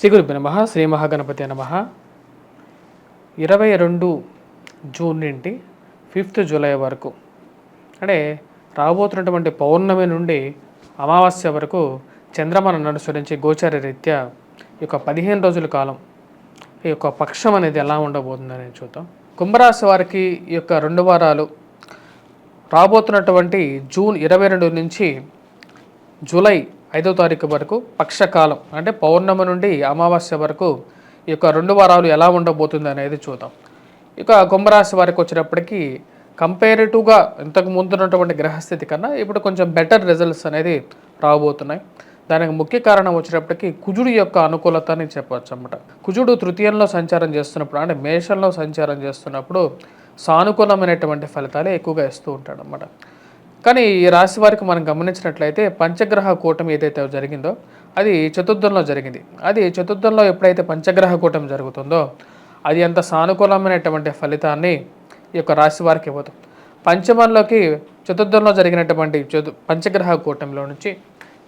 శ్రీ గురుభ్య నమ శ్రీ మహాగణపతి నమ. ఇరవై రెండు జూన్ నుండి ఫిఫ్త్ జూలై వరకు అంటే రాబోతున్నటువంటి పౌర్ణమి నుండి అమావాస్య వరకు చంద్రమను అనుసరించి గోచార రీత్యా ఈ యొక్క పదిహేను రోజుల కాలం ఈ యొక్క పక్షం అనేది ఎలా ఉండబోతుందని చూద్దాం. కుంభరాశి వారికి ఈ యొక్క రెండు వారాలు రాబోతున్నటువంటి జూన్ ఇరవై రెండు నుంచి జూలై ఐదో తారీఖు వరకు పక్షకాలం అంటే పౌర్ణమి నుండి అమావాస్య వరకు ఈ యొక్క రెండు వారాలు ఎలా ఉండబోతుంది అనేది చూద్దాం. ఇక కుంభరాశి వారికి వచ్చినప్పటికీ కంపేరిటివ్గా ఇంతకు ముందు ఉన్నటువంటి గ్రహస్థితి కన్నా ఇప్పుడు కొంచెం బెటర్ రిజల్ట్స్ అనేది రాబోతున్నాయి. దానికి ముఖ్య కారణం వచ్చినప్పటికీ కుజుడు యొక్క అనుకూలత అని చెప్పవచ్చు అన్నమాట. కుజుడు తృతీయంలో సంచారం చేస్తున్నప్పుడు అంటే మేషంలో సంచారం చేస్తున్నప్పుడు సానుకూలమైనటువంటి ఫలితాలే ఎక్కువగా ఇస్తూ ఉంటాడు అనమాట కానీ ఈ రాశి వారికి మనం గమనించినట్లయితే పంచగ్రహ కూటమి ఏదైతే జరిగిందో అది చతుర్థంలో జరిగింది. అది చతుర్థంలో ఎప్పుడైతే పంచగ్రహ కూటమి జరుగుతుందో అది అంత సానుకూలమైనటువంటి ఫలితాన్ని ఈ యొక్క రాశి వారికి ఇవ్వదు. పంచమంలోకి చతుర్థంలో జరిగినటువంటి చతు పంచగ్రహ కూటమిలో నుంచి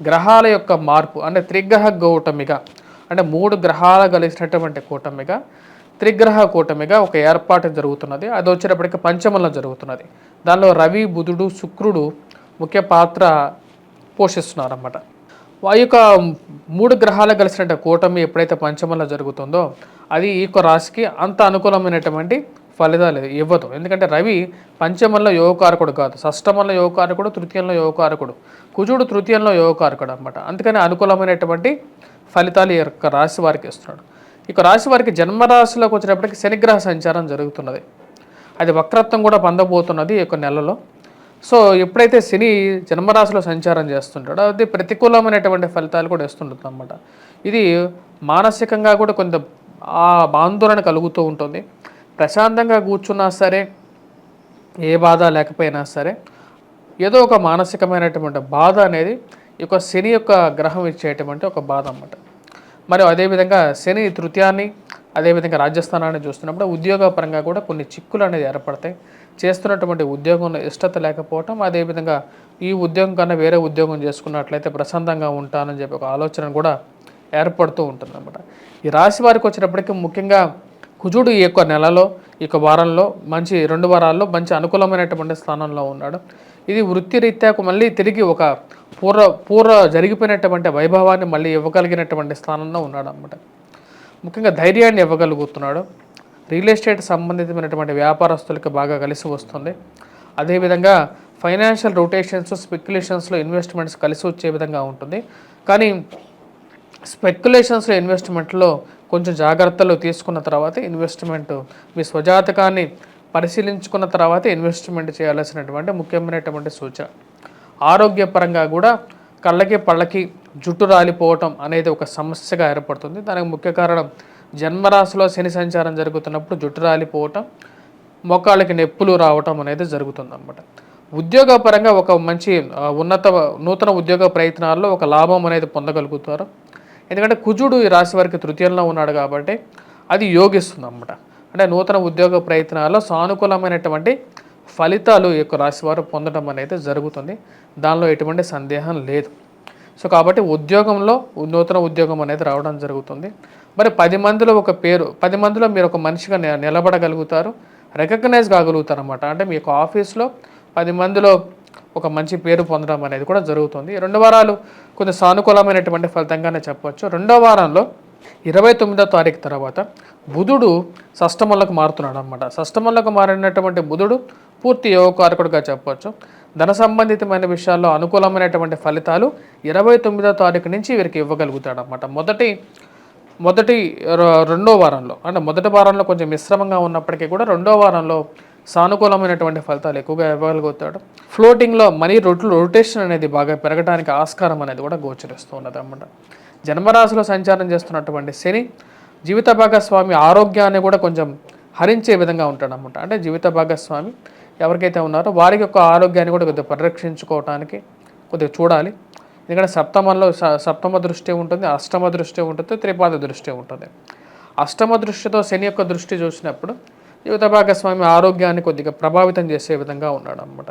గ్రహాల యొక్క మార్పు అంటే త్రిగ్రహ కూటమిగా అంటే మూడు గ్రహాలు కలిసినటువంటి కూటమిగా త్రిగ్రహ కూటమిగా ఒక ఏర్పాటు జరుగుతున్నది. అది వచ్చేటప్పటికి పంచమంలో జరుగుతున్నది. దానిలో రవి బుధుడు శుక్రుడు ముఖ్య పాత్ర పోషిస్తున్నారన్నమాట. ఆ యొక్క మూడు గ్రహాలు కలిసినట్టు కూటమి ఎప్పుడైతే పంచమంలో జరుగుతుందో అది ఈ యొక్క రాశికి అంత అనుకూలమైనటువంటి ఫలితాలు ఇవ్వదు. ఎందుకంటే రవి పంచమంలో యోగకారకుడు కాదు. షష్టమంలో యోగకారకుడు తృతీయంలో యోగకారకుడు కుజుడు తృతీయంలో యోగకారకుడు అనమాట అందుకని అనుకూలమైనటువంటి ఫలితాలు ఈ యొక్క రాశి వారికి ఇస్తున్నాడు. ఇక రాశి వారికి జన్మరాశిలోకి వచ్చినప్పటికీ శనిగ్రహ సంచారం జరుగుతున్నది. అది వక్రత్వం కూడా పొందబోతున్నది ఈ యొక్క నెలలో. సో ఎప్పుడైతే శని జన్మరాశిలో సంచారం చేస్తుంటాడో అది ప్రతికూలమైనటువంటి ఫలితాలు కూడా ఇస్తుంటుంది అనమాట ఇది మానసికంగా కూడా కొంత ఆ ఆందోళన కలుగుతూ ఉంటుంది. ప్రశాంతంగా కూర్చున్నా సరే ఏ బాధ లేకపోయినా సరే ఏదో ఒక మానసికమైనటువంటి బాధ అనేది ఈ యొక్క శని యొక్క గ్రహం ఇచ్చేటువంటి ఒక బాధ అన్నమాట. మరియు అదేవిధంగా శని తృతీయాన్ని అదేవిధంగా రాజస్థానాన్ని చూస్తున్నప్పుడు ఉద్యోగపరంగా కూడా కొన్ని చిక్కులు అనేది ఏర్పడతాయి. చేస్తున్నటువంటి ఉద్యోగంలో ఇష్టత లేకపోవటం అదేవిధంగా ఈ ఉద్యోగం కన్నా వేరే ఉద్యోగం చేసుకున్నట్లయితే ప్రశాంతంగా ఉంటానని చెప్పి ఒక ఆలోచన కూడా ఏర్పడుతూ ఉంటుంది అన్నమాట ఈ రాశి వారికి వచ్చినప్పటికీ ముఖ్యంగా కుజుడు ఈ యొక్క నెలలో ఈ వారంలో మంచి రెండు వారాల్లో మంచి అనుకూలమైనటువంటి స్థానంలో ఉన్నాడు. ఇది వృత్తిరీత్యాకు మళ్ళీ తిరిగి ఒక పూర్వ పూర్వ జరిగిపోయినటువంటి వైభవాన్ని మళ్ళీ ఇవ్వగలిగినటువంటి స్థానంలో ఉన్నాడు అన్నమాట ముఖ్యంగా ధైర్యాన్ని ఇవ్వగలుగుతున్నాడు. రియల్ ఎస్టేట్ సంబంధితమైనటువంటి వ్యాపారస్తులకు బాగా కలిసి వస్తుంది. అదేవిధంగా ఫైనాన్షియల్ రొటేషన్స్ స్పెక్యులేషన్స్లో ఇన్వెస్ట్మెంట్స్ కలిసి వచ్చే విధంగా ఉంటుంది. కానీ స్పెక్యులేషన్స్లో ఇన్వెస్ట్మెంట్లో కొంచెం జాగ్రత్తలు తీసుకున్న తర్వాత ఇన్వెస్ట్మెంట్ మీ స్వజాతకాన్ని పరిశీలించుకున్న తర్వాత ఇన్వెస్ట్మెంట్ చేయాల్సినటువంటి ముఖ్యమైనటువంటి సూచన ఆరోగ్యపరంగా కూడా కళ్ళకి పళ్ళకి జుట్టు రాలిపోవటం అనేది ఒక సమస్యగా ఏర్పడుతుంది. దానికి ముఖ్య కారణం జన్మరాశిలో శని సంచారం జరుగుతున్నప్పుడు జుట్టు రాలిపోవటం మోకాళ్ళకి నొప్పులు రావటం అనేది జరుగుతుంది అన్నమాట ఉద్యోగపరంగా ఒక మంచి ఉన్నత నూతన ఉద్యోగ ప్రయత్నాల్లో ఒక లాభం అనేది పొందగలుగుతారు. ఎందుకంటే కుజుడు ఈ రాశి వారికి తృతీయంలో ఉన్నాడు కాబట్టి అది యోగిస్తుంది అన్నమాట అంటే నూతన ఉద్యోగ ప్రయత్నాల్లో సానుకూలమైనటువంటి ఫలితాలు ఈ యొక్క రాశి వారు పొందడం అనేది జరుగుతుంది. దానిలో ఎటువంటి సందేహం లేదు. సో కాబట్టి ఉద్యోగంలో నూతన ఉద్యోగం అనేది రావడం జరుగుతుంది. మరి పది మందిలో ఒక పేరు పది మందిలో మీరు ఒక మనిషిగా నిలబడగలుగుతారు రికగ్నైజ్ కాగలుగుతారు అనమాట అంటే మీ యొక్క ఆఫీస్లో పది మందిలో ఒక మంచి పేరు పొందడం అనేది కూడా జరుగుతుంది. రెండు వారాలు కొంచెం సానుకూలమైనటువంటి ఫలితంగానే చెప్పవచ్చు. రెండో వారంలో ఇరవై తొమ్మిదో తారీఖు తర్వాత బుధుడు షష్టమంలోకి మారుతున్నాడు అనమాట షష్టమంలోకి మారినటువంటి బుధుడు పూర్తి యోగకారకుడుగా చెప్పవచ్చు. ధన సంబంధితమైన విషయాల్లో అనుకూలమైనటువంటి ఫలితాలు ఇరవై తొమ్మిదో తారీఖు నుంచి వీరికి ఇవ్వగలుగుతాడు అనమాట మొదటి మొదటి రెండో వారంలో అంటే మొదటి వారంలో కొంచెం మిశ్రమంగా ఉన్నప్పటికీ కూడా రెండో వారంలో సానుకూలమైనటువంటి ఫలితాలు ఎక్కువగా ఇవ్వగలుగుతాడు. ఫ్లోటింగ్లో మనీ రొట్ రొటేషన్ అనేది బాగా పెరగడానికి ఆస్కారం అనేది కూడా గోచరిస్తూ ఉన్నది అన్నమాట జన్మరాశిలో సంచారం చేస్తున్నటువంటి శని జీవిత భాగస్వామి ఆరోగ్యాన్ని కూడా కొంచెం హరించే విధంగా ఉంటాడనమాట అంటే జీవిత భాగస్వామి ఎవరికైతే ఉన్నారో వారికి యొక్క ఆరోగ్యాన్ని కూడా కొద్దిగా పరిరక్షించుకోవటానికి కొద్దిగా చూడాలి. ఎందుకంటే సప్తమంలో స- సప్తమ దృష్టి ఉంటుంది అష్టమ దృష్టి ఉంటుంది త్రిపాద దృష్టి ఉంటుంది. అష్టమ దృష్టితో శని యొక్క దృష్టి చూసినప్పుడు యువత భాగస్వామి ఆరోగ్యాన్ని కొద్దిగా ప్రభావితం చేసే విధంగా ఉన్నాడు అనమాట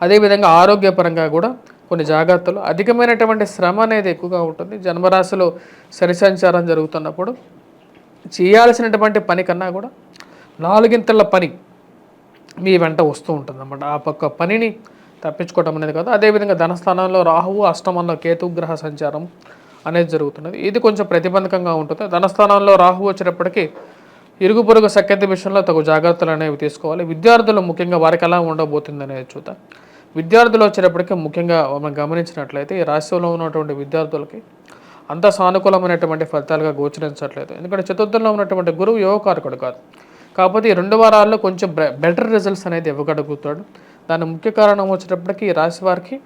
అదేవిధంగా ఆరోగ్యపరంగా కూడా కొన్ని జాగ్రత్తలు అధికమైనటువంటి శ్రమ అనేది ఎక్కువగా ఉంటుంది. జన్మరాశిలో సరిసంచారం సంచారం జరుగుతున్నప్పుడు చేయాల్సినటువంటి పని కన్నా కూడా నాలుగింతల పని మీ వెంట వస్తూ ఉంటుంది అన్నమాట ఆ పక్క పనిని తప్పించుకోవడం అనేది కాదు. అదేవిధంగా ధనస్థానంలో రాహువు అష్టమంలో కేతు గ్రహ సంచారం అనేది జరుగుతున్నది. ఇది కొంచెం ప్రతిబంధకంగా ఉంటుంది. ధనస్థానంలో రాహువు వచ్చినప్పటికీ ఇరుగు పొరుగు సఖ్యత విషయంలో తగు జాగ్రత్తలు అనేవి తీసుకోవాలి. విద్యార్థులు ముఖ్యంగా వారికి ఎలా ఉండబోతుంది అనేది చూద్దాం విద్యార్థులు వచ్చేటప్పటికి ముఖ్యంగా మనం గమనించినట్లయితే ఈ రాష్ట్రంలో ఉన్నటువంటి విద్యార్థులకి అంత సానుకూలమైనటువంటి ఫలితాలుగా గోచరించట్లేదు. ఎందుకంటే చతుర్థంలో ఉన్నటువంటి గురువు యోగకారకుడు కాదు. కాకపోతే ఈ రెండు వారాల్లో కొంచెం బెటర్ రిజల్ట్స్ అనేది ఇవ్వగలుగుతాడు. దాని ముఖ్య కారణం వచ్చేటప్పటికి ఈ రాశి వారికి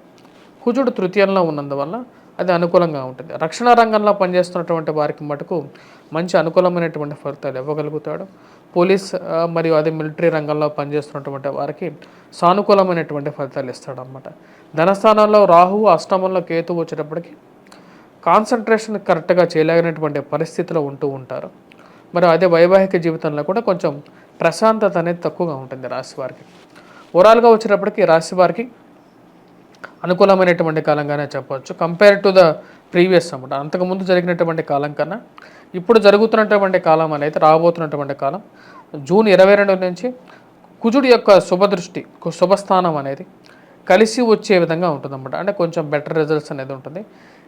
కుజుడు తృతీయంలో ఉన్నందువల్ల అది అనుకూలంగా ఉంటుంది. రక్షణ రంగంలో పనిచేస్తున్నటువంటి వారికి మటుకు మంచి అనుకూలమైనటువంటి ఫలితాలు ఇవ్వగలుగుతాడు. పోలీస్ మరియు అదే మిలిటరీ రంగంలో పనిచేస్తున్నటువంటి వారికి సానుకూలమైనటువంటి ఫలితాలు ఇస్తాడు అనమాట ధనస్థానంలో రాహువు అష్టమంలో కేతు వచ్చేటప్పటికి కాన్సన్ట్రేషన్ కరెక్ట్గా చేయలేనటువంటి పరిస్థితిలో ఉంటూ ఉంటారు. మరి అదే వైవాహిక జీవితంలో కూడా కొంచెం ప్రశాంతత అనేది తక్కువగా ఉంటుంది రాశి వారికి. ఓవరాల్గా వచ్చేటప్పటికి రాశి వారికి అనుకూలమైనటువంటి కాలంగానే చెప్పవచ్చు. కంపేర్ టు ద ప్రీవియస్ అనమాట అంతకుముందు జరిగినటువంటి కాలం కన్నా ఇప్పుడు జరుగుతున్నటువంటి కాలం అనేది రాబోతున్నటువంటి కాలం జూన్ ఇరవై రెండు నుంచి కుజుడి యొక్క శుభదృష్టి శుభస్థానం అనేది కలిసి వచ్చే విధంగా ఉంటుందన్నమాట. అంటే కొంచెం బెటర్ రిజల్ట్స్ అనేది ఉంటుంది.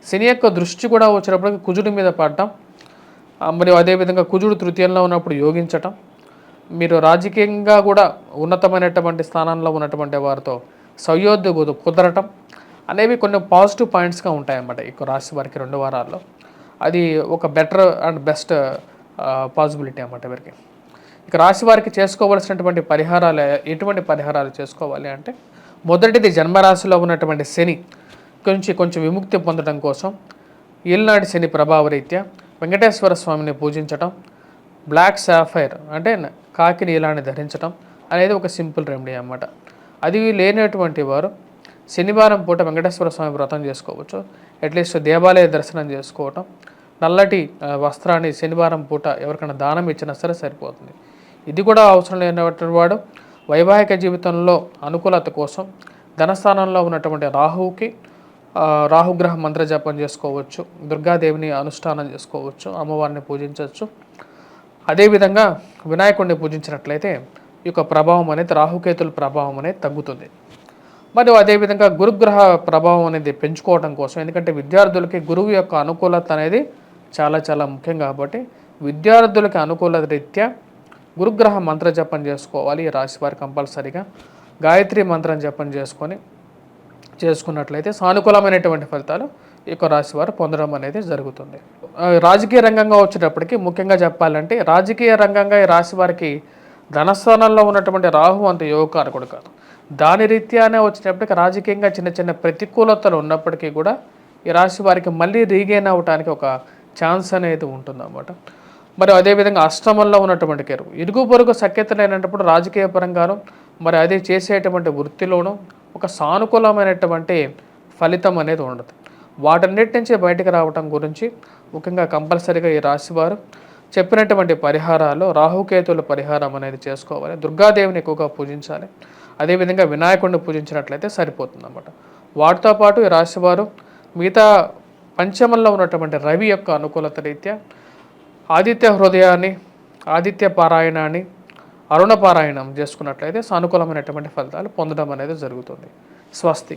శని యొక్క దృష్టి కూడా వచ్చినప్పుడు కుజుడి మీద పడటం మరియు అదేవిధంగా కుజుడు తృతీయంలో ఉన్నప్పుడు యోగించటం మీరు రాజకీయంగా కూడా ఉన్నతమైనటువంటి స్థానంలో ఉన్నటువంటి వారితో సౌయోధ్య కుదరటం అనేవి కొన్ని పాజిటివ్ పాయింట్స్గా ఉంటాయన్నమాట ఈ రాశి వారికి రెండు వారాల్లో. అది ఒక బెటర్ అండ్ బెస్ట్ పాసిబిలిటీ అన్నమాట వీరికి. ఇక రాశి వారికి చేసుకోవలసినటువంటి పరిహారాలు ఎటువంటి పరిహారాలు చేసుకోవాలి అంటే మొదటిది జన్మరాశిలో ఉన్నటువంటి శని కొంచెం కొంచెం విముక్తి పొందడం కోసం ఏలినాటి శని ప్రభావరీత్యా వెంకటేశ్వర స్వామిని పూజించటం బ్లాక్ సాఫైర్ అంటే కాకిని ఇలాని ధరించడం ధరించటం అనేది ఒక సింపుల్ రెమెడీ అన్నమాట. అది లేనటువంటి వారు శనివారం పూట వెంకటేశ్వర స్వామి వ్రతం చేసుకోవచ్చు. అట్లీస్ట్ దేవాలయ దర్శనం చేసుకోవటం. నల్లటి వస్త్రాన్ని శనివారం పూట ఎవరికైనా దానం ఇచ్చినా సరే సరిపోతుంది. ఇది కూడా అవసరం లేనటువంటి వాడు వైవాహిక జీవితంలో అనుకూలత కోసం ధనస్థానంలో ఉన్నటువంటి రాహువుకి రాహుగ్రహ మంత్ర జపం చేసుకోవచ్చు. దుర్గాదేవిని అనుష్ఠానం చేసుకోవచ్చు. అమ్మవారిని పూజించవచ్చు. అదేవిధంగా వినాయకుడిని పూజించినట్లయితే యొక్క ప్రభావం అనేది రాహుకేతుల ప్రభావం అనేది తగ్గుతుంది. మరియు అదేవిధంగా గురుగ్రహ ప్రభావం అనేది పెంచుకోవడం కోసం ఎందుకంటే విద్యార్థులకి గురువు యొక్క అనుకూలత అనేది చాలా చాలా ముఖ్యం కాబట్టి విద్యార్థులకి అనుకూలత రీత్యా గురుగ్రహ మంత్ర జపం చేసుకోవాలి. ఈ రాశి వారు కంపల్సరీగా గాయత్రి మంత్రం జపం చేసుకొని చేసుకున్నట్లయితే సానుకూలమైనటువంటి ఫలితాలు ఈ యొక్క రాశి వారు పొందడం అనేది జరుగుతుంది. రాజకీయ రంగంగా వచ్చేటప్పటికి ముఖ్యంగా చెప్పాలంటే రాజకీయ రంగంగా ఈ రాశి వారికి ధనస్థానంలో ఉన్నటువంటి రాహు అంత యోగకారకుడు కాదు. దాని రీత్యానే వచ్చినప్పటికీ రాజకీయంగా చిన్న చిన్న ప్రతికూలతలు ఉన్నప్పటికీ కూడా ఈ రాశి వారికి మళ్ళీ రీగైన్ అవ్వడానికి ఒక ఛాన్స్ అనేది ఉంటుందన్నమాట. మరి అదేవిధంగా అష్టమంలో ఉన్నటువంటి కేరు ఇరుగు పొరుగు సఖ్యతలైనప్పుడు రాజకీయ పరంగాను మరి అది చేసేటువంటి వృత్తిలోనూ ఒక సానుకూలమైనటువంటి ఫలితం అనేది ఉండదు. వాటన్నిటి నుంచి బయటకు రావటం గురించి ముఖ్యంగా కంపల్సరీగా ఈ రాశివారు చెప్పినటువంటి పరిహారాలు రాహుకేతుల పరిహారం అనేది చేసుకోవాలి. దుర్గాదేవిని ఎక్కువగా పూజించాలి. అదేవిధంగా వినాయకుడిని పూజించినట్లయితే సరిపోతుంది అన్నమాట వాటితో పాటు ఈ రాశివారు మిగతా పంచమంలో ఉన్నటువంటి రవి యొక్క అనుకూలత రీత్యా ఆదిత్య హృదయాన్ని ఆదిత్య పారాయణాన్ని అరుణ పారాయణం చేసుకున్నట్లయితే సానుకూలమైనటువంటి ఫలితాలు పొందడం అనేది జరుగుతుంది. స్వస్తి.